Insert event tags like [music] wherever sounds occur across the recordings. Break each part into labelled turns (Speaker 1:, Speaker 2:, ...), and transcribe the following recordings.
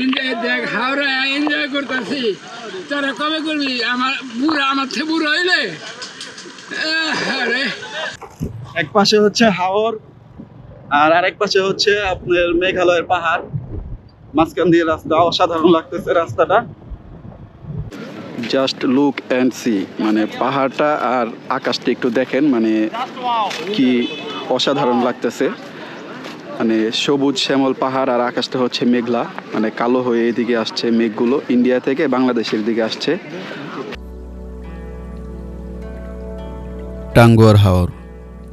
Speaker 1: Enjoy দেখ Howrah enjoy করতেছি। তোরা কবে করবি? আমার বুড়া, আমার থেকে বুড়ো হইলে?
Speaker 2: এক পাশে হচ্ছে হাওর, আর আরেক পাশে হচ্ছে আপনার মেঘালয়ের পাহাড়। মাঝখান দিয়ে রাস্তা, অসাধারণ লাগতেছে রাস্তাটা। জাস্ট লুক অ্যান্ড সি মানে পাহাড়টা আর আকাশটা একটু দেখেন মানে কি অসাধারণ লাগতেছে। মানে সবুজ শ্যামল পাহাড় আর আকাশটা হচ্ছে মেঘলা মানে কালো হয়ে এদিকে আসছে মেঘগুলো, ইন্ডিয়া থেকে বাংলাদেশের দিকে আসছে।
Speaker 3: টাঙ্গুয়ার হাওর,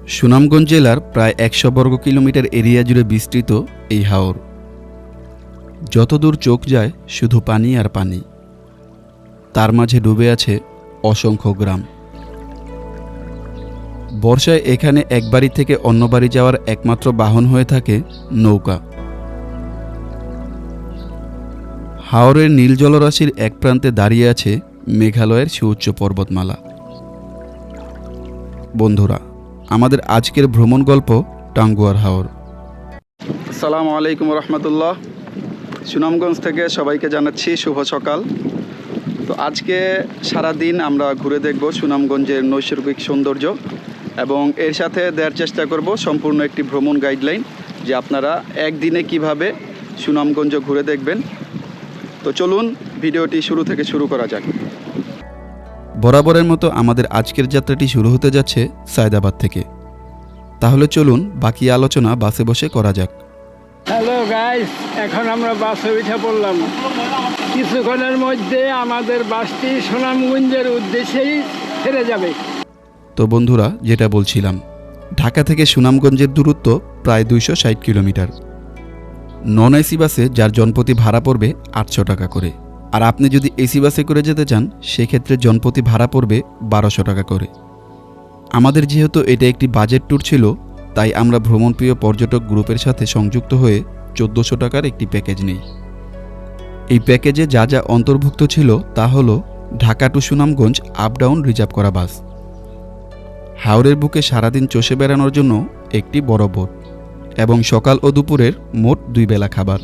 Speaker 3: সুনামগঞ্জ জেলার প্রায় একশো বর্গ কিলোমিটার এরিয়া জুড়ে বিস্তৃত এই হাওর। যতদূর চোখ যায় শুধু পানি আর পানি। তার মাঝে ডুবে আছে অসংখ্য গ্রাম। বর্ষায় এখানে এক বাড়ি থেকে অন্য বাড়ি যাওয়ার একমাত্র বাহন হয়ে থাকে নৌকা। হাওরের নীল জলরাশির এক প্রান্তে দাঁড়িয়ে আছে মেঘালয়ের সুউচ্চ পর্বতমালা। বন্ধুরা, আমাদের আজকের ভ্রমণ গল্প টাঙ্গুয়ার হাওর।
Speaker 2: আসসালামু আলাইকুম রহমতুল্লাহ। সুনামগঞ্জ থেকে সবাইকে জানাচ্ছি শুভ সকাল। তো আজকে সারা দিন আমরা ঘুরে দেখব সুনামগঞ্জের নৈসর্গিক সৌন্দর্য। এবং এর সাথে দেওয়ার চেষ্টা করব সম্পূর্ণ একটি ভ্রমণ গাইডলাইন যে আপনারা একদিনে কীভাবে সুনামগঞ্জ ঘুরে দেখবেন। তো চলুন ভিডিওটি শুরু থেকে শুরু করা যাক।
Speaker 3: বরাবরের মতো আমাদের আজকের যাত্রাটি শুরু হতে যাচ্ছে সায়দাবাদ থেকে। তাহলে চলুন বাকি আলোচনা বাসে বসে করা যাক।
Speaker 1: হ্যালো গাইস এখন আমরা বাসে উঠে পড়লাম। কিছুক্ষণের মধ্যে আমাদের বাসটি সুনামগঞ্জের উদ্দেশ্যেই ফিরে যাবে।
Speaker 3: তো বন্ধুরা, যেটা বলছিলাম, ঢাকা থেকে সুনামগঞ্জের দূরত্ব প্রায় দুইশো ষাট কিলোমিটার। নন এসি বাসে যার জনপ্রতি ভাড়া পড়বে আটশো টাকা করে। আর আপনি যদি এসি বাসে করে যেতে চান, সেক্ষেত্রে জনপ্রতি ভাড়া পড়বে বারোশো টাকা করে। আমাদের যেহেতু এটা একটি বাজেট ট্যুর ছিল, তাই আমরা ভ্রমণপ্রিয় পর্যটক গ্রুপের সাথে সংযুক্ত হয়ে চোদ্দোশো টাকার একটি প্যাকেজ নেই। এই প্যাকেজে যা যা অন্তর্ভুক্ত ছিল তা হলো Dhaka to Sunamganj up down reserve করা বাস। হাওরের বুকে সারাদিন চষে বেড়ানোর জন্য একটি বড় বোট এবং সকাল ও দুপুরের মোট দুই বেলা খাবার।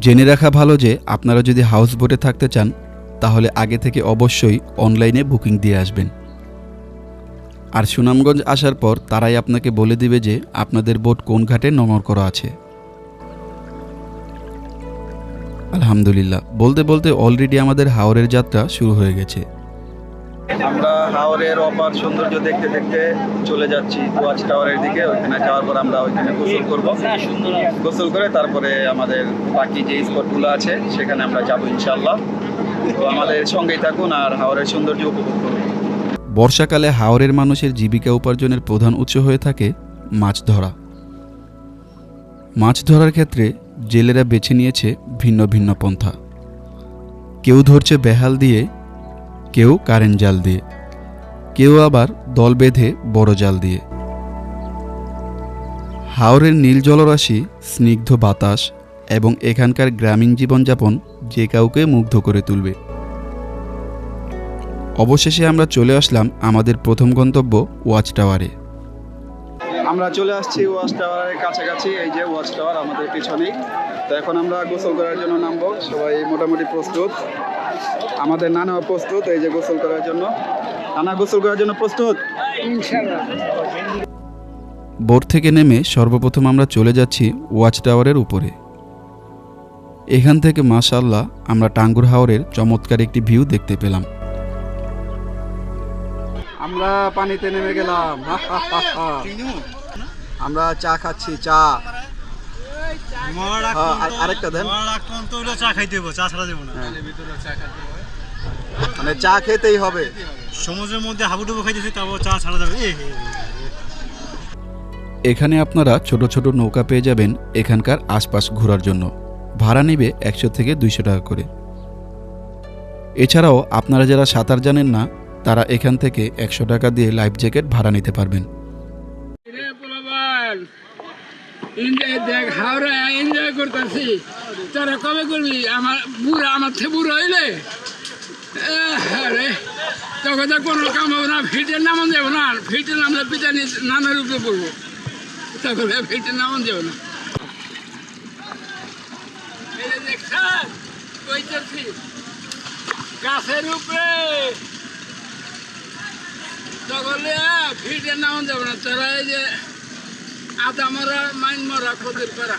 Speaker 3: জেনে রাখা ভালো যে আপনারা যদি হাউস বোটে থাকতে চান, তাহলে আগে থেকে অবশ্যই অনলাইনে বুকিং দিয়ে আসবেন। আর সুনামগঞ্জ আসার পর তারাই আপনাকে বলে দিবে যে আপনাদের বোট কোন ঘাটে নোঙর করা আছে। আলহামদুলিল্লাহ, বলতে বলতে অলরেডি আমাদের হাওরের যাত্রা শুরু হয়ে গেছে।
Speaker 2: আমরা হাওরের অপার সৌন্দর্য দেখতে দেখতে চলে যাচ্ছি ওয়াচ টাওয়ারের দিকে, ওইখানে যাওয়ার পর আমরা ওইখানে গোসল করব। গোসল করে তারপরে আমাদের বাকি যে স্পটগুলো আছে, সেখানে আমরা যাব ইনশাল্লাহ তো আমাদের সঙ্গেই থাকুন আর হাওরের সৌন্দর্য উপভোগ করুন।
Speaker 3: বর্ষাকালে হাওরের মানুষের জীবিকা উপার্জনের প্রধান উৎস হয়ে থাকে মাছ ধরা। মাছ ধরার ক্ষেত্রে জেলেরা বেছে নিয়েছে ভিন্ন ভিন্ন পন্থা। কেউ ধরছে বেহাল দিয়ে, কেউ কারেন্ট জাল দিয়ে। কেউ আবার দল বেঁধে বড় জাল দিয়ে। হাওরের নীল জলরাশি, স্নিগ্ধ বাতাস এবং এখানকার গ্রামীণ জীবনযাপন যে কাউকে মুগ্ধ করে তুলবে। অবশেষে আমরা চলে আসলাম আমাদের প্রথম গন্তব্য ওয়াচ টাওয়ারে।
Speaker 2: আমরা চলে আসছি ওয়াচ টাওয়ারের কাছাকাছি, এই যে ওয়াচ টাওয়ার আমাদের পিছনেই তো এখন আমরা গোসল করার জন্য নামবো। সবাই মোটামুটি প্রস্তুত। আমাদের নানাও প্রস্তুত এই যে গোসল করার জন্য। নানা গোসল করার জন্য প্রস্তুত?
Speaker 3: বোট থেকে নেমে সর্বপ্রথম আমরা চলে যাচ্ছি ওয়াচ টাওয়ারের উপরে। এখান থেকে মাশাল্লাহ আমরা টাঙ্গুর হাওরের চমৎকার একটি ভিউ দেখতে পেলাম।
Speaker 2: আমরা পানিতে নেমে গেলাম। আমরা চা খাচ্ছি চা। হ্যাঁ, আর- আরেকটা দেন।
Speaker 4: চা খাইতে চা ছাড়া দেবো না।
Speaker 2: মানে চা খেতেই হবে।
Speaker 4: সমুদ্রের মধ্যে হাবুডুবু খাইতেছি তারপর চা ছাড়া যাবে।
Speaker 3: এখানে আপনারা ছোট ছোট নৌকা পেয়ে যাবেন এখানকার আশপাশ ঘোরার জন্য। ভাড়া নেবে একশো থেকে দুইশো টাকা করে। এছাড়াও আপনারা যারা সাঁতার জানেন না তারা এখান থেকে একশো টাকা দিয়ে লাইফ জ্যাকেট ভাড়া নিতে পারবেন।
Speaker 1: দেখ হাওড়া এনজয় করতেছি। তোরা কবে করবি? আমার বুড়া আমার থেকে বুড়ো হইলে? তখন তো কোনো কাম হবে না ফিল্টের নামন যাব না ফিল্টের নামলে পিতা নামের উপরে পড়ব তখন ফিল্টের নামন যাব না গাছের উপরে তখন ফিল্টের নামন যাব না তোরা এই যে আদা মরা, মাইন মরা খদির করা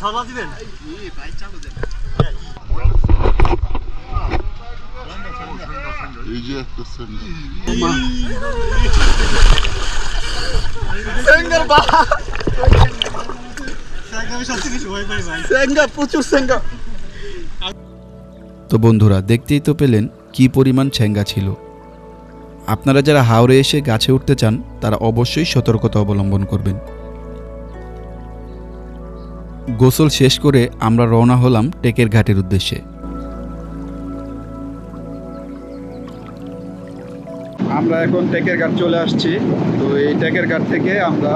Speaker 4: সরলা দিবেন?
Speaker 5: এই যে একটা
Speaker 2: প্রচুর সেঙ্গা
Speaker 3: তো বন্ধুরা দেখতেই তো পেলেন কি পরিমাণ ছেঙ্গা ছিল। আপনারা যারা হাওড়ে এসে গাছে উঠতে চান তারা অবশ্যই সতর্কতা অবলম্বন করবেন। গোসল শেষ করে আমরা রওনা হলাম টেকের ঘাটের উদ্দেশ্যে।
Speaker 2: আমরা এখন টেকের ঘাট চলে আসছি। তো এই টেকের ঘাট থেকে আমরা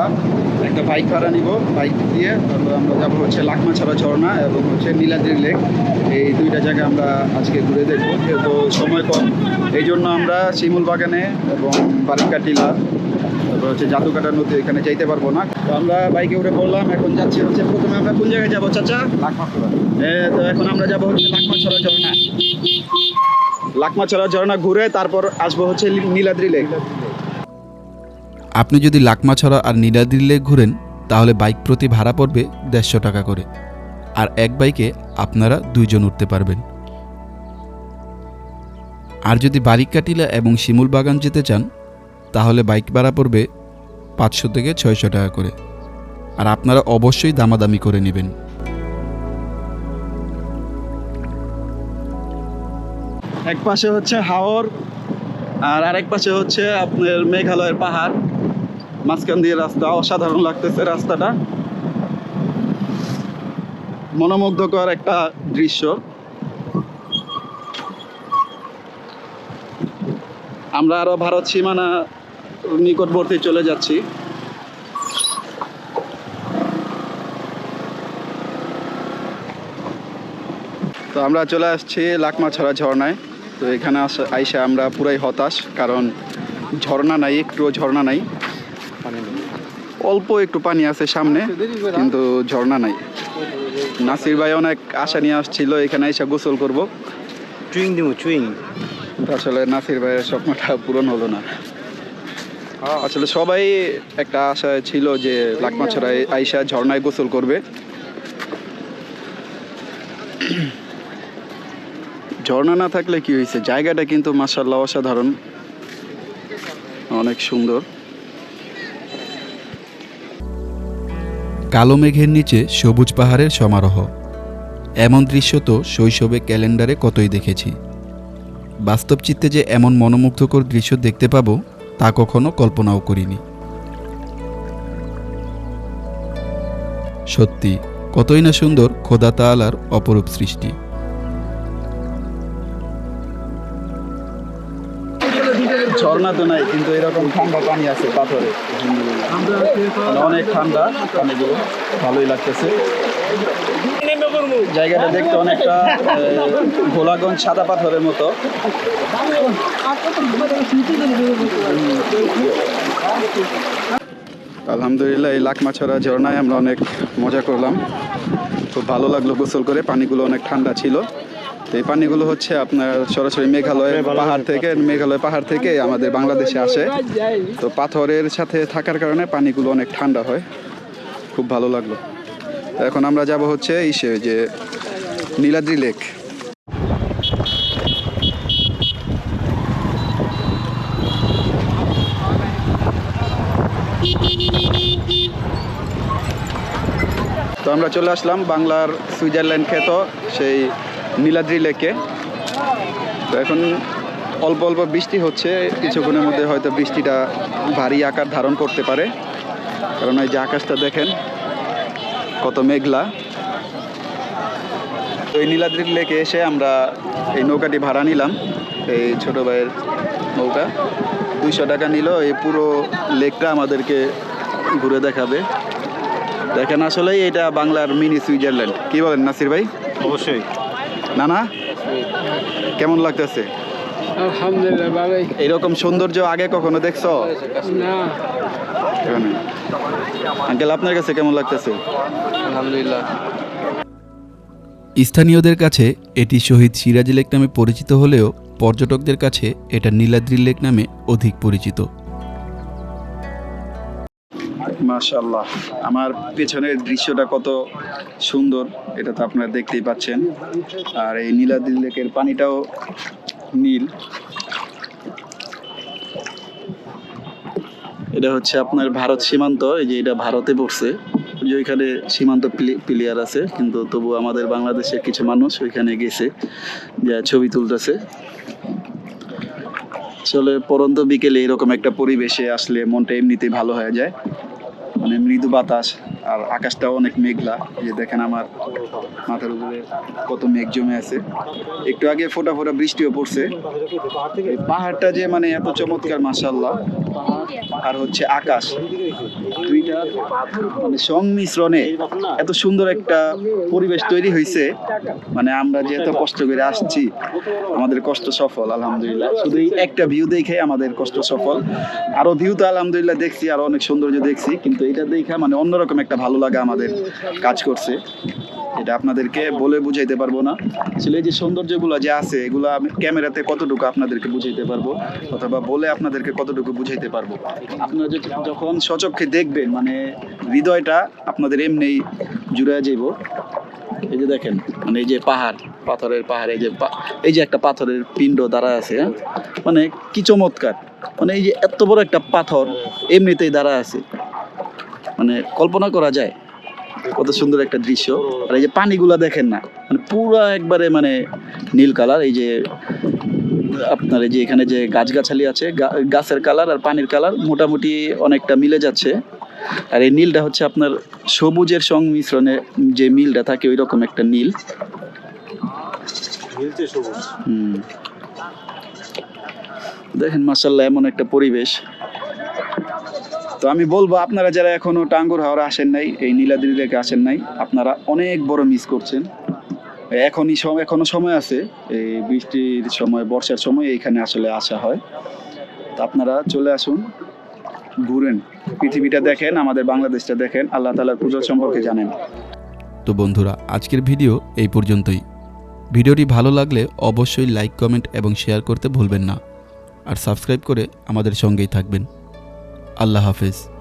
Speaker 2: একটা বাইক ভাড়া নিব। বাইক দিয়ে তারপর আমরা যাব হচ্ছে লাকমাছড়া ঝর্ণা এবং হচ্ছে নীলাদ্রি লেক। এই দুইটা জায়গা আমরা আজকে ঘুরে দেখব। যেহেতু সময় কম, এই জন্য আমরা শিমুল বাগানে এবং বারিকা টিলা তারপর হচ্ছে জাদুকাটা নদী এখানে যাইতে পারব না। তো আমরা বাইকে উঠে পড়লাম এখন যাচ্ছি হচ্ছে প্রথমে আমরা কোন জায়গায় যাব চাচা? লাকমাছড়া তো এখন আমরা যাব হচ্ছে লাকমাছড়া ঝর্ণা। লাকমাছড়া ঝর্ণা ঘুরে তারপর আসব হচ্ছে নীলাদ্রি লেক।
Speaker 3: আপনি যদি লাকমাছড়া আর নীলাদ্রি লেক ঘুরেন তাহলে বাইক প্রতি ভাড়া পড়বে দেড়শো টাকা করে। আর এক বাইকে আপনারা দুইজন উঠতে পারবেন। আর যদি বারিকাটিলা এবং শিমুল বাগান যেতে চান তাহলে বাইক ভাড়া পড়বে পাঁচশো থেকে ছয়শো টাকা করে। আর আপনারা অবশ্যই দামাদামি করে নেবেন।
Speaker 2: এক পাশে হচ্ছে হাওর, আর আরেক পাশে হচ্ছে আপনার মেঘালয়ের পাহাড়। মাঝখান দিয়ে রাস্তা, অসাধারণ লাগতেছে রাস্তাটা। মনোমুগ্ধকর একটা দৃশ্য। আমরা আরও ভারত সীমানা নিকটবর্তী চলে যাচ্ছি। তো আমরা চলে আসছি লাকমা লাকমাছড়া ঝর্ণায়। তো এখানে আইসা আমরা পুরাই হতাশ কারণ ঝর্ণা নাই একটুও ঝর্ণা নাই। অল্প একটু পানি আছে সামনে কিন্তু ঝর্ণা নাই। নাসির ভাই অনেক আশা নিয়ে আসছিল এখানে এসে গোসল করব।
Speaker 4: চুইং দিব চুইং
Speaker 2: আসলে নাসির ভাইয়ের স্বপ্নটা পূরণ হলো না। আসলে সবাই একটা আশা ছিল যে লাকমাছড়ায় আইসা ঝর্ণায় গোসল করবে। ঝর্ণা না থাকলে কি হয়েছে জায়গাটা কিন্তু মাসাল্লাহ অসাধারণ। অনেক সুন্দর।
Speaker 3: কালো মেঘের নিচে সবুজ পাহাড়ের সমারোহ। এমন দৃশ্য তো শৈশবে ক্যালেন্ডারে কতই দেখেছি। বাস্তব চিত্তে যে এমন মনোমুগ্ধকর দৃশ্য দেখতে পাবো তা কখনো কল্পনাও করিনি। সত্যি কতই না সুন্দর খোদা তাআলার অপরূপ সৃষ্টি।
Speaker 2: ঝর্ণা তো নাই কিন্তু এরকম ঠান্ডা পানি আছে পাথরে। মানে অনেক ঠান্ডা পানিগুলো ভালোই লাগতেছে। জায়গাটা দেখতে অনেকটা [laughs] ভোলাগঞ্জ সাদা পাথরের মতো। আলহামদুলিল্লাহ এই লাকমাছড়া ঝর্ণায় আমরা অনেক মজা করলাম। খুব ভালো লাগল গোসল করে পানিগুলো অনেক ঠান্ডা ছিল। তো এই পানিগুলো হচ্ছে আপনার সরাসরি মেঘালয় পাহাড় থেকে মেঘালয় পাহাড় থেকে আমাদের বাংলাদেশে আসে। তো পাথরের সাথে থাকার কারণে পানিগুলো অনেক ঠান্ডা হয়। খুব ভালো লাগল। এখন আমরা যাব হচ্ছে ইসে যে নীলাদ্রি লেক। তো আমরা চলে আসলাম বাংলার সুইজারল্যান্ড খ্যাত সেই নীলাদ্রি লেকে। তো এখন অল্প অল্প বৃষ্টি হচ্ছে, কিছুক্ষণের মধ্যে হয়তো বৃষ্টিটা ভারী আকার ধারণ করতে পারে। কারণ এই যে আকাশটা দেখেন কত মেঘলা। তো এই নীলাদ্রি লেকে এসে আমরা এই নৌকাটি ভাড়া নিলাম। এই ছোট ভাইয়ের নৌকা। দুইশো টাকা নিল। এই পুরো লেকটা আমাদেরকে ঘুরে দেখাবে। দেখেন আসলেই এটা বাংলার মিনি সুইজারল্যান্ড। কি বলেন নাসির ভাই?
Speaker 4: অবশ্যই।
Speaker 2: না না কেমন লাগতেছে?
Speaker 1: আলহামদুলিল্লাহ ভালোই।
Speaker 2: এরকম সৌন্দর্য আগে কখনো দেখছ?
Speaker 1: না।
Speaker 2: আঙ্কেল আপনার কাছে কেমন লাগতেছে?
Speaker 1: আলহামদুলিল্লাহ।
Speaker 3: স্থানীয়দের কাছে এটি শহীদ সিরাজ লেক নামে পরিচিত হলেও পর্যটকদের কাছে এটা নীলাদ্রি লেক নামে অধিক পরিচিত।
Speaker 2: মাশাল্লাহ আমার পেছনের দৃশ্যটা কত সুন্দর এটা তো আপনারা দেখতেই পাচ্ছেন। আর এই নীলাদ্রি লেকের পানিটাও নীল। এটা হচ্ছে আপনার ভারত সীমান্ত, এই যে এটা ভারতে পড়ছে। যে ওইখানে সীমান্ত প্লেয়ার আছে, কিন্তু তবু আমাদের বাংলাদেশের কিছু মানুষ ওইখানে গেছে, যা ছবি তুলতেছে। আসলে পরন্ত বিকেলে এরকম একটা পরিবেশে আসলে মনটা এমনিতেই ভালো হয়ে যায়। মানে মৃদু বাতাস। আর আকাশটাও অনেক মেঘলা। যে দেখেন আমার মাথার উপরে কত মেঘ জমে আছে। একটু আগে ফোটা ফোটা বৃষ্টিও পড়ছে। পাহাড়টা যে মানে এত চমৎকার মাসাল্লাহ আর হচ্ছে আকাশ। মানে সংমিশ্রণে এত সুন্দর একটা পরিবেশ তৈরি হয়েছে। মানে আমরা যেহেতু কষ্ট করে আসছি, আমাদের কষ্ট সফল, আলহামদুলিল্লাহ। শুধু এই একটা ভিউ দেখে আমাদের কষ্ট সফল। আরও ভিউ তো আলহামদুলিল্লাহ দেখছি, আরও অনেক সৌন্দর্য দেখছি, কিন্তু এটা দেখে মানে অন্যরকম একটা ভালো লাগা আমাদের কাজ করছে। এটা আপনাদেরকে বলে বুঝাইতে পারব না। আসলে এই যে সৌন্দর্যগুলো যে আছে, এগুলো আমি ক্যামেরাতে কতটুকু আপনাদেরকে বুঝাইতে পারব অথবা বলে আপনাদেরকে কতটুকু বুঝাইতে পারব? আপনারা যখন সচক্ষে দেখবেন মানে হৃদয়টা আপনাদের এমনি জুড়ে যাইব। এই যে দেখেন মানে এই যে পাহাড়, পাথরের পাহাড়, এই যে এই যে একটা পাথরের পিণ্ড দাঁড়া আছে হ্যাঁ? মানে কি চমৎকার। মানে এই যে এত বড় একটা পাথর এমনিতেই দাঁড়া আছে। মানে কল্পনা করা যায়। কত সুন্দর একটা দৃশ্য। আর এই যে পানিগুলা দেখেন না মানে পুরো একবারে মানে নীল কালার এই যে আপনার এই যে এখানে যে গাছগাছালি আছে গাছের কালার আর পানির কালার মোটামুটি অনেকটা মিলে যাচ্ছে। আর এই নীলটা হচ্ছে আপনার সবুজের সংমিশ্রণে যে মিলটা থাকে ওই রকম একটা নীল। দেখেন মাসাল্লাহ এমন একটা পরিবেশ। তো আমি বলব, আপনারা যারা এখনও টাঙ্গুর হাওড়া আসেন নাই, এই নীলাদ্রি লেকে আসেন নাই, আপনারা অনেক বড় মিস করছেন। এখনই সময় এখনও সময় আছে, এই বৃষ্টির সময়, বর্ষার সময় এইখানে আসলে আসা হয়। তো আপনারা চলে আসুন, ঘুরেন। পৃথিবীটা দেখেন, আমাদের বাংলাদেশটা দেখেন, আল্লাহ তালার পুজো সম্পর্কে জানেন।
Speaker 3: তো বন্ধুরা, আজকের ভিডিও এই পর্যন্তই। ভিডিওটি ভালো লাগলে অবশ্যই লাইক, কমেন্ট এবং শেয়ার করতে ভুলবেন না। আর সাবস্ক্রাইব করে আমাদের সঙ্গেই থাকবেন। আল্লাহ হাফেজ।